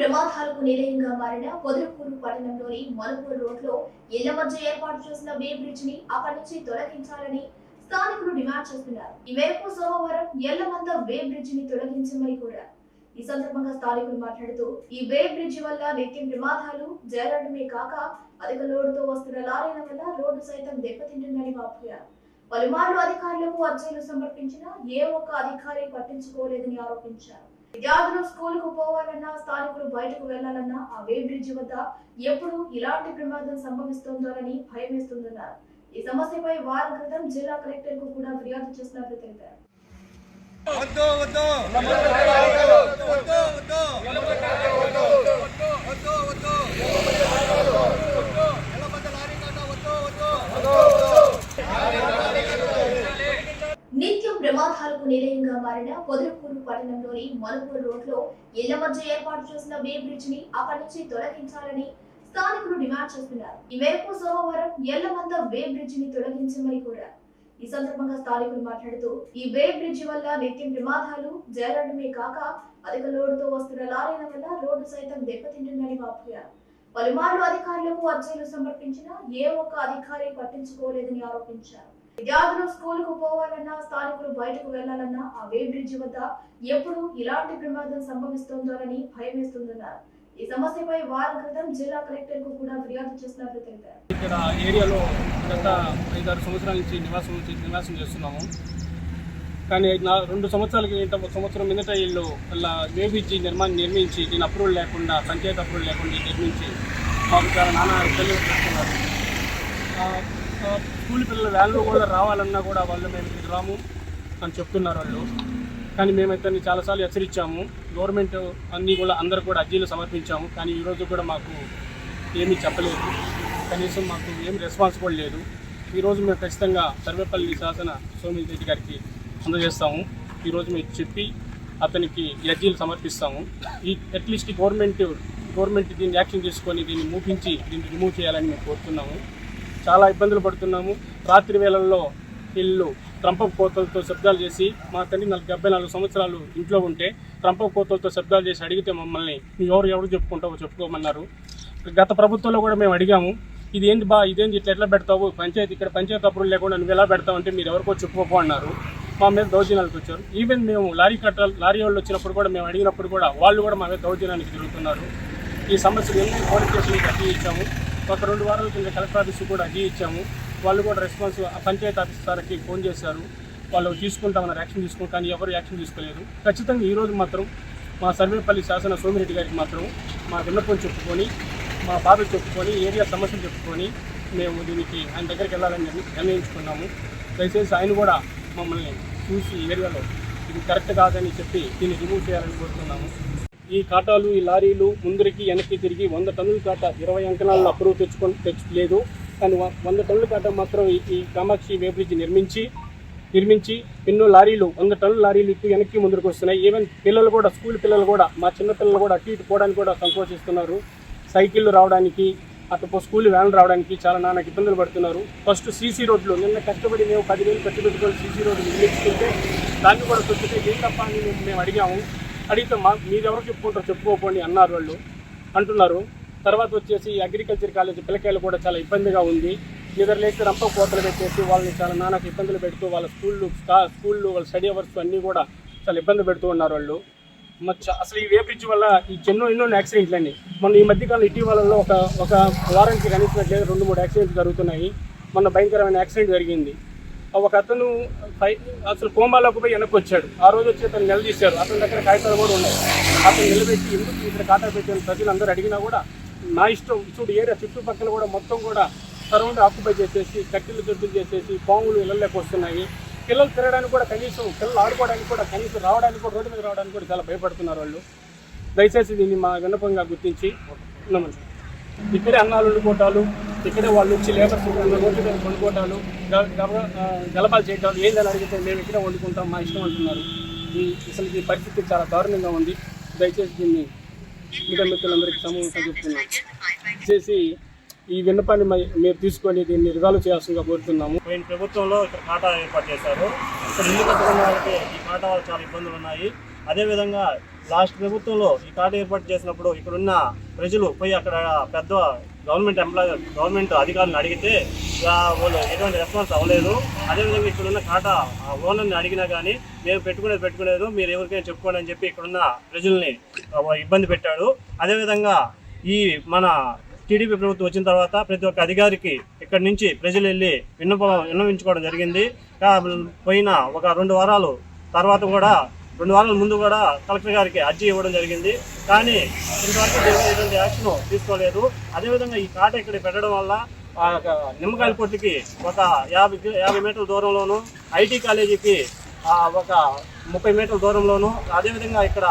ప్రమాదాలకు నిలయంగా మారిన పొదలకూరు పట్టణంలోని మనుపూర్ రోడ్లో ఇళ్ళ మధ్య ఏర్పాటు చేసిన వే బ్రిడ్జ్ని అక్కడి నుంచి తొలగించాలని స్థానికులు డిమాండ్ చేస్తున్నారు. ఈ మేరకు సోమవారం ఎల్లమంద వే బ్రిడ్జ్ని తొలగించమని కోరారు. ఈ సందర్భంగా స్థానికులు మాట్లాడుతూ ఈ వే బ్రిడ్జ్ వల్ల నిత్యం ప్రమాదాలు జరగడమే కాక అధిక లోడుతో వస్తున్న లారీల వల్ల రోడ్డు సైతం దెబ్బతింటుందని వాపోయారు. పలుమార్లు అధికారులకు అర్జీలు సమర్పించినా ఏ ఒక్క అధికారి పట్టించుకోలేదని ఆరోపించారు. విద్యార్థులు స్కూల్కు పోవాలన్నా స్థానికులు బయటకు వెళ్ళాలన్నా ఆ వే బ్రిడ్జ్ వద్ద ఎప్పుడు ఇలాంటి ప్రమాదం సంభవిస్తుందోనని భయం వేస్తుందన్నారు ఈ సమస్యపై వారం క్రితం జిల్లా కలెక్టర్కు కూడా ఫిర్యాదు చేసినట్లు తెలిపారు వద్దు వద్దు వద్దు వద్దు వద్దు వద్దు వద్దు ఎల్లబద్ద లారీ కాట వద్దు వద్దు నిత్యం ప్రమాదాలకు నిలయంగా మారిన పొదలకూరు పట్టణంలోని మనుపూర్ రోడ్లో ఇళ్ళ మధ్య ఏర్పాటు చేసిన వే బ్రిడ్జ్ని అక్కడి నుంచి తొలగించాలని స్థానికులు డిమాండ్ చేస్తున్నారు. ఈ మేరకు సోమవారం ఎల్లమంద వే బ్రిడ్జ్ని తొలగించమని కోరారు. ఈ సందర్భంగా స్థానికులు మాట్లాడుతూ ఈ వే బ్రిడ్జ్ వల్ల నిత్యం ప్రమాదాలు జరగడమే కాక అధిక లోడుతో వస్తున్న లారీల వల్ల రోడ్డు సైతం దెబ్బతింటుందని వాపోయారు. పలుమార్లు అధికారులకు అర్జీలు సమర్పించినా ఏ ఒక్క అధికారి పట్టించుకోలేదని ఆరోపించారు. విద్యార్థులు స్కూల్కు పోవాలన్నా స్థానికులు బయటకు వెళ్ళాలన్నా ఆ వే బ్రిడ్జ్ వద్ద ఎప్పుడు ఇలాంటి ప్రమాదం సంభవిస్తుందోనని భయం వేస్తుందన్నారు ఈ సమస్యపై వారం క్రితం జిల్లా కలెక్టర్కు కూడా ఫిర్యాదు చేసినట్లు తెలిపారు. ఇక్కడ ఏరియాలో గత ఐదారు సంవత్సరాల నుంచి నివాసం నుంచి నివాసం చేస్తున్నాము. కానీ నా రెండు సంవత్సరాల క్రితం సంవత్సరం మీదట ఇల్లు అలా వేబిజీ నిర్మాణం నిర్మించి దీని అప్రూవల్ లేకుండా పంచాయతీ అప్రూవల్ లేకుండా నిర్మించి మాకు చాలా నానా ఇబ్బందులు స్కూల్ పిల్లల వ్యాన్లో కూడా రావాలన్నా కూడా వాళ్ళు మేము ఇక్కడికి రాము అని చెప్తున్నారు వాళ్ళు. కానీ మేము ఇతన్ని చాలాసార్లు హెచ్చరించాము. గవర్నమెంట్ అన్నీ కూడా అందరు కూడా అర్జీలు సమర్పించాము. కానీ ఈరోజు కూడా మాకు ఏమీ చెప్పలేదు. కనీసం మాకు ఏం రెస్పాన్స్ కూడా లేదు. ఈరోజు మేము ఖచ్చితంగా సర్వేపల్లి శాసన సోమిల్ రెడ్డి గారికి అందజేస్తాము. ఈరోజు మేము చెప్పి అతనికి ఈ అర్జీలు సమర్పిస్తాము. ఈ అట్లీస్ట్ గవర్నమెంట్ గవర్నమెంట్ దీన్ని యాక్షన్ తీసుకొని దీన్ని మూపించి దీన్ని రిమూవ్ చేయాలని మేము కోరుతున్నాము. చాలా ఇబ్బందులు పడుతున్నాము. రాత్రి వేళల్లో ఇల్లు ట్రంప కోతలతో శబ్దాలు చేసి మా తండ్రి నలభై డెబ్బై నాలుగు సంవత్సరాలు ఇంట్లో ఉంటే ట్రంప కోతలతో శబ్దాలు చేసి అడిగితే మమ్మల్ని ఎవరు ఎవరు చెప్పుకుంటావో చెప్పుకోమన్నారు. గత ప్రభుత్వంలో కూడా మేము అడిగాము. ఇది ఏంటి బా ఇదేంటి ఇట్లా ఎట్లా పెడతావు? పంచాయతీ ఇక్కడ పంచాయతీ అప్పుడు లేకుండా నువ్వు ఎలా పెడతావు అంటే మీరు ఎవరికో చెప్పుకోపో అన్నారు. మా మీద దౌర్జన్యాలకు వచ్చారు. ఈవెన్ మేము లారీ కట్టాలి లారీ వాళ్ళు వచ్చినప్పుడు కూడా మేము అడిగినప్పుడు కూడా వాళ్ళు కూడా మా మీద దౌర్జన్యానికి తిరుగుతున్నారు. ఈ సమస్యలు ఎన్ని పోలీస్ స్టేషన్కి అర్జీ ఇచ్చాము ఒక రెండు వారాల కింద కలెక్టర్ ఆఫీస్కి కూడా అర్జీ ఇచ్చాము. వాళ్ళు కూడా రెస్పాన్స్ పంచాయతీ ఆఫీస్ సార్కి ఫోన్ చేశారు. వాళ్ళు తీసుకుంటామన్నారు యాక్షన్ తీసుకుంటాం కానీ ఎవరు యాక్షన్ తీసుకోలేదు. ఖచ్చితంగా ఈరోజు మాత్రం మా సర్వేపల్లి శాసన సోమిరెడ్డి గారికి మాత్రం మా విన్నపం చెప్పుకొని మా బాధలు చెప్పుకొని ఏరియా సమస్యలు చెప్పుకొని మేము దీనికి ఆయన దగ్గరికి వెళ్ళాలని నిర్ణయించుకున్నాము. దయచేసి ఆయన కూడా మమ్మల్ని చూసి ఏరియాలో ఇది కరెక్ట్ కాదని చెప్పి దీన్ని రిమూవ్ చేయాలని కోరుతున్నాము. ఈ కాటాలు ఈ లారీలు ముందరికి వెనక్కి తిరిగి వంద టన్నుల కాట ఇరవై అంకణాలను అప్రూవ్ తెచ్చుకొని తెచ్చలేదు. కానీ వంద టన్నుల కాట మాత్రం ఈ- కామాక్షి వేబ్రిడ్జ్ నిర్మించి నిర్మించి ఎన్నో లారీలు వంద టన్నుల లారీలు ఇటు వెనక్కి ముందుకు వస్తున్నాయి. ఈవెన్ పిల్లలు కూడా స్కూల్ పిల్లలు కూడా మా చిన్న పిల్లలు కూడా అటు ఇటు పోవడానికి కూడా సంకోచిస్తున్నారు. సైకిళ్ళు రావడానికి అటు స్కూల్ వ్యాన్ రావడానికి చాలా నాన్న ఇబ్బందులు పడుతున్నారు. ఫస్ట్ సీసీ రోడ్లు నిన్న కష్టపడి మేము పదివేలు ఖర్చు పెట్టుకొని సీసీ రోడ్లు నిర్మించుకుంటే దాన్ని కూడా చూస్తే ఏం తప్ప అని మేము అడిగాము. అడిగితే మా మీరెవరు చెప్పుకుంటారు చెప్పుకుంటారో చెప్పుకోపోండి అన్నారు వాళ్ళు. అంటున్నారు. తర్వాత వచ్చేసి అగ్రికల్చర్ కాలేజ్ పిల్లకాయలు కూడా చాలా ఇబ్బందిగా ఉంది. నిద్ర లేచి రంప కోతలు పెట్టేసి వాళ్ళని చాలా నాన్నకు ఇబ్బందులు పెడుతూ వాళ్ళ స్కూళ్ళు స్కూళ్ళు వాళ్ళ స్టడీ అవర్స్ అన్నీ కూడా చాలా ఇబ్బంది పెడుతూ ఉన్నారు వాళ్ళు. మరి అసలు ఈ వే వల్ల ఈ ఎన్నో ఎన్నో యాక్సిడెంట్లు అండి మొన్న ఈ మధ్యకాలం ఇటీవలలో ఒక ఒక వారానికి కనిపించినట్లేదు రెండు మూడు యాక్సిడెంట్లు జరుగుతున్నాయి. మొన్న భయంకరమైన యాక్సిడెంట్ జరిగింది. ఒక అతను పై అసలు కోమాలోకి పోయి వెనక్కి వచ్చాడు. ఆ రోజు వచ్చి అతను నిలదీశారు. అతని దగ్గర కాగితాలు కూడా ఉన్నాయి. అతను నిలబెట్టి ఎందుకు ఇక్కడ ఖాతా పెట్టిన ప్రజలందరూ అడిగినా కూడా నా ఇష్టం చూడు ఏరియా చుట్టుపక్కల కూడా మొత్తం కూడా సరౌండ్ ఆక్యుపై చేసేసి కట్టెలు దొడ్డులు చేసేసి పాములు ఇళ్ళలోకి వస్తున్నాయి. పిల్లలు తిరగడానికి కూడా కనీసం పిల్లలు ఆడుకోవడానికి కూడా కనీసం రావడానికి కూడా రోడ్డు మీద రావడానికి కూడా చాలా భయపడుతున్నారు వాళ్ళు. దయచేసి దీన్ని మా విన్నపంగా గుర్తించి నమస్తే ఇక్కడే అన్నాలు వండుకోవటాలు ఇక్కడే వాళ్ళు వచ్చి లేబర్స్ రోడ్డు మీద వండుకోవటాలు గలపాలు చేయటాలు ఏందని అడిగితే మేము ఇక్కడే వండుకుంటాం మా ఇష్టం అంటున్నారు. ఈ అసలు ఈ పరిస్థితి చాలా దారుణంగా ఉంది. దయచేసి దీన్ని మిగతా మిత్రులందరికీ సమూహంగా చెప్తున్నాం చేసి ఈ విన్నపాన్ని మీరు తీసుకొని దీన్ని రిజాల్వ్ చేయాల్సిందిగా కోరుతున్నాము. పోయిన ప్రభుత్వంలో ఇక్కడ కాటా ఏర్పాటు చేశారు. ఇక్కడ ఇల్లు కట్టుకున్న వాళ్ళకి ఈ కాటా వల్ల చాలా ఇబ్బందులు ఉన్నాయి. అదేవిధంగా లాస్ట్ ప్రభుత్వంలో ఈ కాట ఏర్పాటు చేసినప్పుడు ఇక్కడున్న ప్రజలు పోయి అక్కడ పెద్ద గవర్నమెంట్ ఎంప్లాయ్ గవర్నమెంట్ అధికారులను అడిగితే వాళ్ళు ఎటువంటి రెస్పాన్స్ అవ్వలేదు. అదేవిధంగా ఇక్కడున్న కాటా ఓనర్ని అడిగినా కానీ మేము పెట్టుకునేది పెట్టుకునేది మీరు ఎవరికైనా చెప్పుకోండి అని చెప్పి ఇక్కడున్న ప్రజల్ని ఇబ్బంది పెట్టాడు. అదేవిధంగా ఈ మన టీడీపీ ప్రభుత్వం వచ్చిన తర్వాత ప్రతి ఒక్క అధికారికి ఇక్కడి నుంచి ప్రజలు వెళ్ళి విన్నపం విన్నవించుకోవడం జరిగింది. పోయిన ఒక రెండు వారాలు తర్వాత కూడా రెండు వారాల ముందు కూడా కలెక్టర్ గారికి అర్జీ ఇవ్వడం జరిగింది. కానీ ఇంతవరకు ఎటువంటి యాక్షన్ తీసుకోలేదు. అదేవిధంగా ఈ కాట ఇక్కడ పెట్టడం వల్ల ఆ యొక్క నిమ్మకాయల పొట్టుకి ఒక యాభై యాభై మీటర్ల దూరంలోను ఐటీ కాలేజీకి ఒక ముప్పై మీటర్ల దూరంలోను అదేవిధంగా ఇక్కడ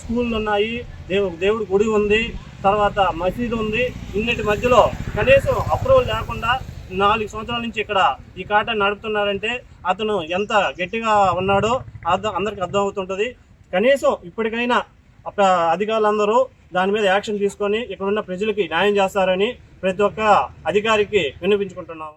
స్కూళ్ళు ఉన్నాయి దేవు దేవుడి గుడి ఉంది తర్వాత మసీదు ఉంది. ఇన్నిటి మధ్యలో కనీసం అప్రూవల్ లేకుండా నాలుగు సంవత్సరాల నుంచి ఇక్కడ ఈ కాట నడుపుతున్నారంటే అతను ఎంత గట్టిగా ఉన్నాడో అర్థం అందరికి అర్థం అవుతుంటుంది కనీసం ఇప్పటికైనా అధికారులందరూ దాని మీద యాక్షన్ తీసుకొని ఇక్కడ ఉన్న ప్రజలకి న్యాయం చేస్తారని ప్రతి ఒక్క అధికారికి విన్నపించుకుంటున్నాము